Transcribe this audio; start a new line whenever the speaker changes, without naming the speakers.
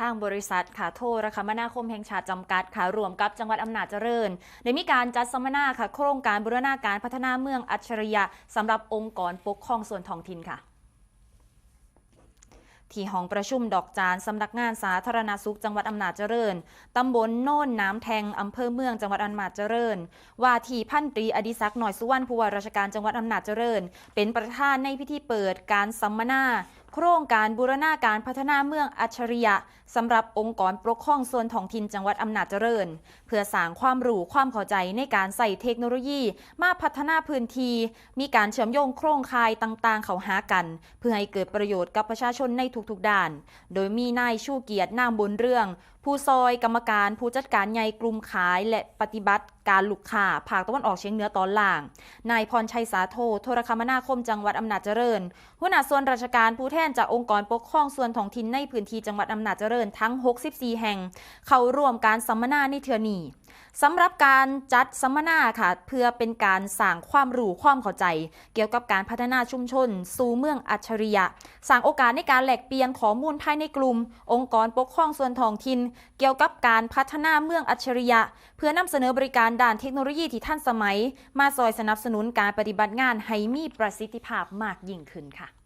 ทางบริษัทค่ะโทรคมนาคมแห่งชาติจำกัดค่ะรวมกับจังหวัดอำนาจเจริญได้มีการจัดสัมมนาค่ะ โครงการบูรณาการพัฒนาเมืองอัจฉริยะสำหรับองค์กรปกครองส่วนท้องถิ่นค่ะที่ห้องประชุมดอกจานสำนักงานสาธารณสุขจังหวัดอำนาจเจริญ ตำบลโน่นน้ำแทงอำเภอเมืองจังหวัดอำนาจเจริญ ว่าที่พันตรีอดิศักดิ์หน่อยสุวรรณผู้ว่าราชการจังหวัดอำนาจเจริญ เป็นประธานในพิธีเปิดการสัมมนาโครงการบูรณาการพัฒนาเมืองอัจฉริยะสำหรับองค์กรปกครองส่วนท้องถิ่นจังหวัดอำนาจเจริญ เพื่อสร้างความรู้ความเข้าใจในการใส่เทคโนโลยี มาพัฒนาพื้นที่มีการเชื่อมโยงโครงข่ายต่างๆ เข้าหากัน เพื่อให้เกิดประโยชน์กับประชาชนในทุกๆด้าน โดยมีนายชูเกียรตินามบุญเรื่อง ผู้ซอยกรรมการผู้จัดการใหญ่กลุ่มขาย และปฏิบัติการลูกค้าภาคตะวันออกเฉียงเหนือตอนล่างนายพรชัยสาโทโทรคมนาคมจังหวัดอำนาจเจริญหัวหน้าส่วนราชการผู้แทนจากองค์กรปกครองส่วนท้องถิ่นในพื้นที่จังหวัดอำนาจเจริญทั้ง 64 แห่ง เข้าร่วมการสัมมนาในเทือนี้สำหรับการจัดสัมมนาค่ะ เพื่อเป็นการสร้างความรู้ความเข้าใจ เกี่ยวกับการพัฒนาชุมชน สู่เมืองอัจฉริยะ สร้างโอกาสในการแลกเปลี่ยนข้อมูลภายในกลุ่ม องค์กรปกครองส่วนท้องถิ่นเกี่ยวกับการพัฒนาเมืองอัจฉริยะ เพื่อนำเสนอบริการด้านเทคโนโลยีที่ทันสมัย มาซอยสนับสนุนการปฏิบัติงานให้มีประสิทธิภาพมากยิ่งขึ้นค่ะ